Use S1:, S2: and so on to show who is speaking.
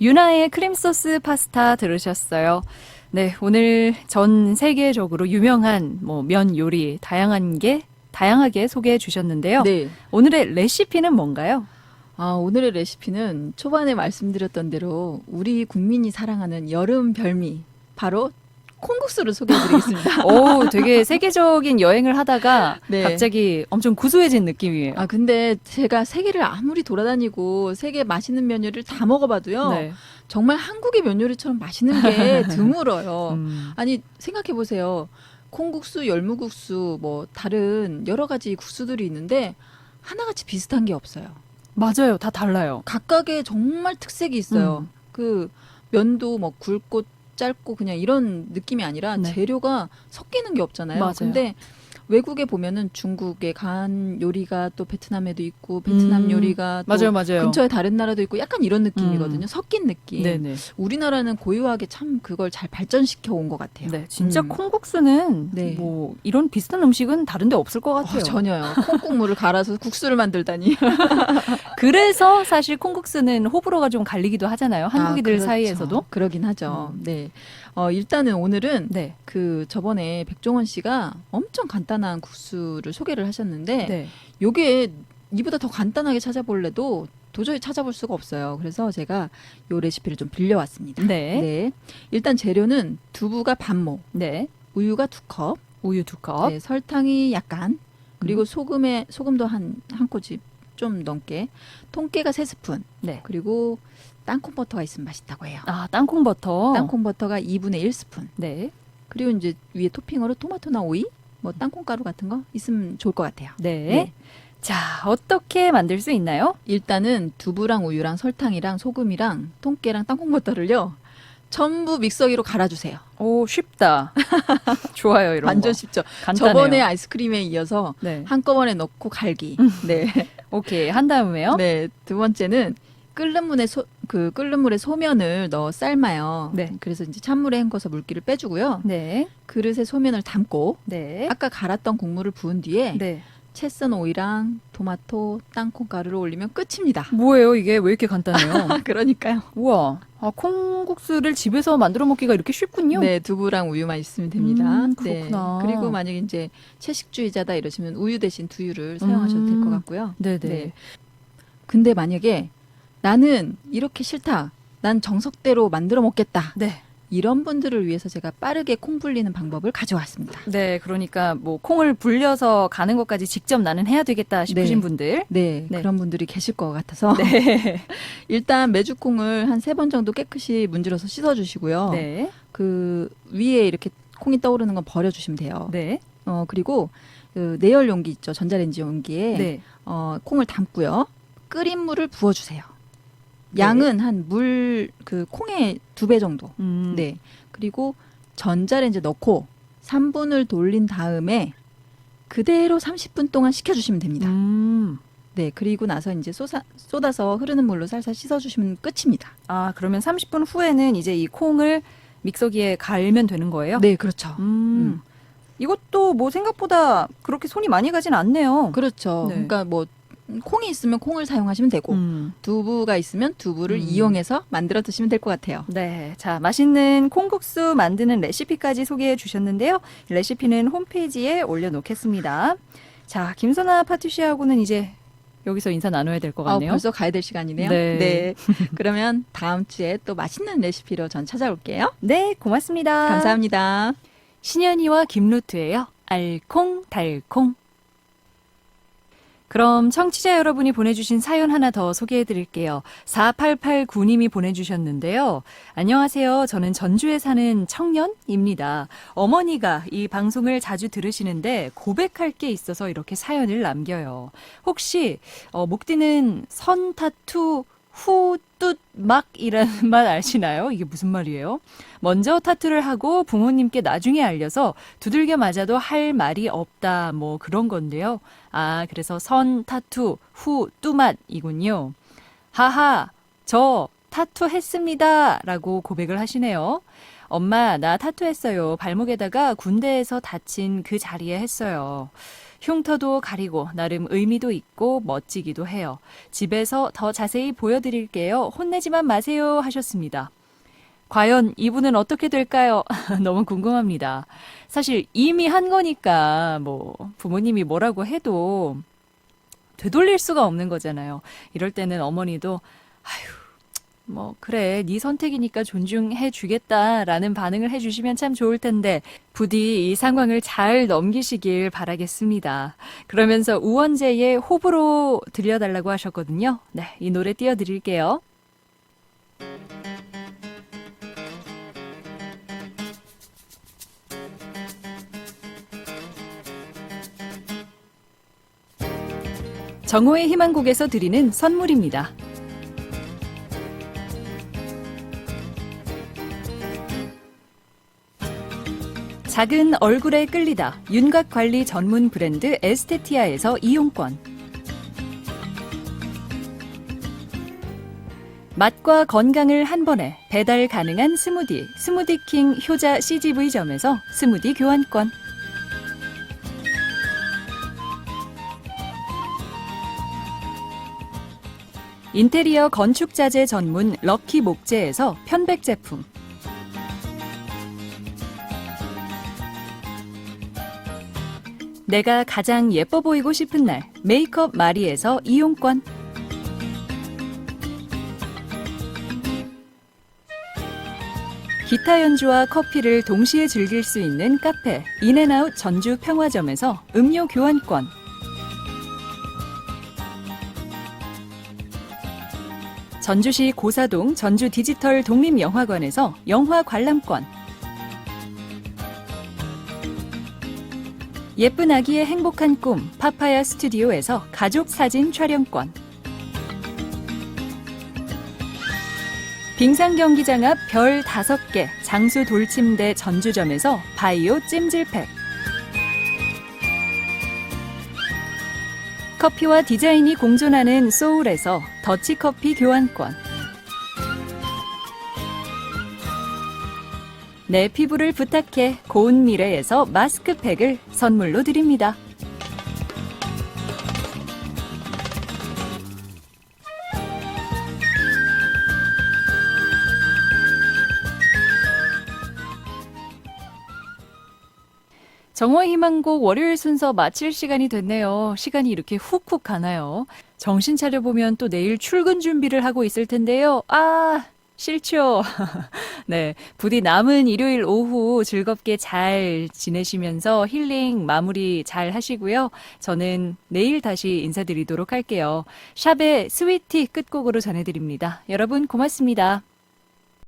S1: 유나의 크림소스 파스타 들으셨어요. 네, 오늘 전 세계적으로 유명한 뭐 면 요리 다양한 게 다양하게 소개해 주셨는데요.
S2: 네.
S1: 오늘의 레시피는 뭔가요?
S2: 아, 오늘의 레시피는 초반에 말씀드렸던 대로 우리 국민이 사랑하는 여름 별미 바로 콩국수를 소개해드리겠습니다.
S1: 오, 되게 세계적인 여행을 하다가
S2: 네.
S1: 갑자기 엄청 구수해진 느낌이에요.
S2: 아 근데 제가 세계를 아무리 돌아다니고 세계 맛있는 면 요리를 다 먹어봐도요
S1: 네.
S2: 정말 한국의 면 요리처럼 맛있는 게 드물어요.
S1: 음,
S2: 아니 생각해 보세요. 콩국수, 열무국수, 뭐 다른 여러 가지 국수들이 있는데 하나같이 비슷한 게 없어요.
S1: 맞아요. 다 달라요.
S2: 각각의 정말 특색이 있어요.
S1: 음.
S2: 그 면도 뭐 굵고 짧고 그냥 이런 느낌이 아니라
S1: 네.
S2: 재료가 섞이는 게 없잖아요.
S1: 맞아요.
S2: 근데 외국에 보면은 중국의 간 요리가 또 베트남에도 있고 베트남
S1: 음,
S2: 요리가 또
S1: 맞아요, 맞아요.
S2: 근처에 다른 나라도 있고 약간 이런 느낌이거든요.
S1: 음.
S2: 섞인 느낌.
S1: 네네.
S2: 우리나라는 고유하게 참 그걸 잘 발전시켜 온 것 같아요.
S1: 네, 진짜
S2: 음.
S1: 콩국수는
S2: 네.
S1: 뭐 이런 비슷한 음식은 다른데 없을 것 같아요.
S2: 어, 전혀요. 콩국물을 갈아서 국수를 만들다니.
S1: 그래서 사실 콩국수는 호불호가 좀 갈리기도 하잖아요. 한국인들
S2: 아, 그렇죠.
S1: 사이에서도.
S2: 그러긴 하죠.
S1: 음.
S2: 네. 어, 일단은 오늘은
S1: 네.
S2: 그 저번에 백종원 씨가 엄청 간단한 국수를 소개를 하셨는데
S1: 네.
S2: 요게 이보다 더 간단하게 찾아볼래도 도저히 찾아볼 수가 없어요. 그래서 제가 요 레시피를 좀 빌려왔습니다.
S1: 네.
S2: 네. 일단 재료는 두부가 반모,
S1: 네.
S2: 우유가 두 컵,
S1: 우유 두 컵.
S2: 네, 설탕이 약간, 그리고
S1: 음.
S2: 소금에 소금도 한 한 꼬집 좀 넘게, 통깨가 세 스푼,
S1: 네.
S2: 그리고 땅콩 버터가 있으면 맛있다고 해요.
S1: 아, 땅콩 버터.
S2: 땅콩 버터가 2분의 1 스푼.
S1: 네.
S2: 그리고 이제 위에 토핑으로 토마토나 오이, 뭐 땅콩 가루 같은 거 있으면 좋을 것 같아요.
S1: 네.
S2: 네.
S1: 자, 어떻게 만들 수 있나요?
S2: 일단은 두부랑 우유랑 설탕이랑 소금이랑 통깨랑 땅콩 버터를요. 전부 믹서기로 갈아주세요.
S1: 오, 쉽다. 좋아요, 이런
S2: 완전
S1: 거.
S2: 쉽죠.
S1: 간단해요.
S2: 저번에 아이스크림에 이어서
S1: 네.
S2: 한꺼번에 넣고 갈기. 네.
S1: 오케이. 한 다음에요?
S2: 네. 두 번째는 끓는 물에 소, 그 끓는 물에 소면을 넣어 삶아요.
S1: 네.
S2: 그래서 이제 찬물에 헹궈서 물기를 빼주고요.
S1: 네.
S2: 그릇에 소면을 담고
S1: 네.
S2: 아까 갈았던 국물을 부은 뒤에
S1: 네.
S2: 채썬 오이랑 토마토, 땅콩 가루를 올리면 끝입니다.
S1: 뭐예요, 이게? 왜 이렇게 간단해요?
S2: 그러니까요.
S1: 우와. 아, 콩국수를 집에서 만들어 먹기가 이렇게 쉽군요.
S2: 네, 두부랑 우유만 있으면 됩니다.
S1: 음,
S2: 네.
S1: 그렇구나.
S2: 그리고 만약에 이제 채식주의자다 이러시면 우유 대신 두유를 사용하셔도 될 것
S1: 음.
S2: 같고요.
S1: 네네.
S2: 네. 근데 만약에 나는 이렇게 싫다. 난 정석대로 만들어 먹겠다.
S1: 네.
S2: 이런 분들을 위해서 제가 빠르게 콩 불리는 방법을 가져왔습니다.
S1: 네, 그러니까 뭐 콩을 불려서 가는 것까지 직접 나는 해야 되겠다 싶으신
S2: 네.
S1: 분들.
S2: 네,
S1: 네.
S2: 그런 분들이 계실 것 같아서
S1: 네.
S2: 일단 메주콩을 한 세 번 정도 깨끗이 문질러서 씻어주시고요.
S1: 네.
S2: 그 위에 이렇게 콩이 떠오르는 건 버려주시면 돼요.
S1: 네.
S2: 어 그리고 그 내열 용기 있죠 전자레인지 용기에
S1: 네.
S2: 어 콩을 담고요. 끓인 물을 부어주세요.
S1: 네.
S2: 양은 한 물 그 콩의 두 배 정도.
S1: 음.
S2: 네. 그리고 전자레인지 넣고 3분을 돌린 다음에 그대로 30분 동안 식혀주시면 됩니다.
S1: 음.
S2: 네. 그리고 나서 이제 쏟아, 쏟아서 흐르는 물로 살살 씻어주시면 끝입니다.
S1: 아, 그러면 30분 후에는 이제 이 콩을 믹서기에 갈면 되는 거예요?
S2: 네, 그렇죠.
S1: 음. 이것도 뭐 생각보다 그렇게 손이 많이 가진 않네요.
S2: 그렇죠.
S1: 네.
S2: 그러니까 뭐 콩이 있으면 콩을 사용하시면 되고
S1: 음.
S2: 두부가 있으면 두부를
S1: 음.
S2: 이용해서 만들어 드시면 될 것 같아요.
S1: 네. 자, 맛있는 콩국수 만드는 레시피까지 소개해 주셨는데요. 레시피는 홈페이지에 올려놓겠습니다. 자, 김선아 파티시하고는 이제 여기서 인사 나눠야 될것
S2: 아,
S1: 같네요.
S2: 벌써 가야 될 시간이네요.
S1: 네.
S2: 그러면 다음 주에 또 맛있는 레시피로 전 찾아올게요.
S1: 네, 고맙습니다.
S2: 감사합니다.
S1: 신현이와 김루트예요. 알콩달콩. 그럼 청취자 여러분이 보내주신 사연 하나 더 소개해 드릴게요. 4889님이 보내주셨는데요. 안녕하세요. 저는 전주에 사는 청년입니다. 어머니가 이 방송을 자주 들으시는데 고백할 게 있어서 이렇게 사연을 남겨요. 혹시 어, 목디는 선 타투 후, 뚜, 막이라는 말 아시나요? 이게 무슨 말이에요? 먼저 타투를 하고 부모님께 나중에 알려서 두들겨 맞아도 할 말이 없다, 뭐 그런 건데요. 아, 그래서 선 타투, 후, 뚜맛이군요. 하하, 저 타투 했습니다. 라고 고백을 하시네요. 엄마, 나 타투 했어요. 발목에다가 군대에서 다친 그 자리에 했어요. 흉터도 가리고 나름 의미도 있고 멋지기도 해요. 집에서 더 자세히 보여드릴게요. 혼내지만 마세요 하셨습니다. 과연 이분은 어떻게 될까요? 너무 궁금합니다. 사실 이미 한 거니까 뭐 부모님이 뭐라고 해도 되돌릴 수가 없는 거잖아요. 이럴 때는 어머니도 아휴 뭐 그래 네 선택이니까 존중해 주겠다라는 반응을 해 주시면 참 좋을 텐데 부디 이 상황을 잘 넘기시길 바라겠습니다. 그러면서 우원재의 호불호 들려달라고 하셨거든요. 네, 이 노래 띄워드릴게요. 정호의 희망곡에서 드리는 선물입니다. 작은 얼굴에 끌리다 윤곽 관리 전문 브랜드 에스테티아에서 이용권. 맛과 건강을 한 번에 배달 가능한 스무디 스무디킹 효자 CGV점에서 스무디 교환권. 인테리어 건축 자재 전문 럭키 목재에서 편백 제품 내가 가장 예뻐 보이고 싶은 날 메이크업 마리에서 이용권. 기타 연주와 커피를 동시에 즐길 수 있는 카페 인앤아웃 전주 평화점에서 음료 교환권. 전주시 고사동 전주 디지털 독립영화관에서 영화 관람권 예쁜 아기의 행복한 꿈 파파야 스튜디오에서 가족 사진 촬영권. 빙상 경기장 앞별 5개 장수 돌침대 전주점에서 바이오 찜질팩. 커피와 디자인이 공존하는 소울에서 더치커피 교환권 내 피부를 부탁해 고운 미래에서 마스크팩을 선물로 드립니다. 정화 희망곡 월요일 순서 마칠 시간이 됐네요. 시간이 이렇게 훅훅 가나요? 정신 차려보면 또 내일 출근 준비를 하고 있을 텐데요. 아, 싫죠. 네. 부디 남은 일요일 오후 즐겁게 잘 지내시면서 힐링 마무리 잘 하시고요. 저는 내일 다시 인사드리도록 할게요. 샵의 스위티 끝곡으로 전해드립니다. 여러분 고맙습니다.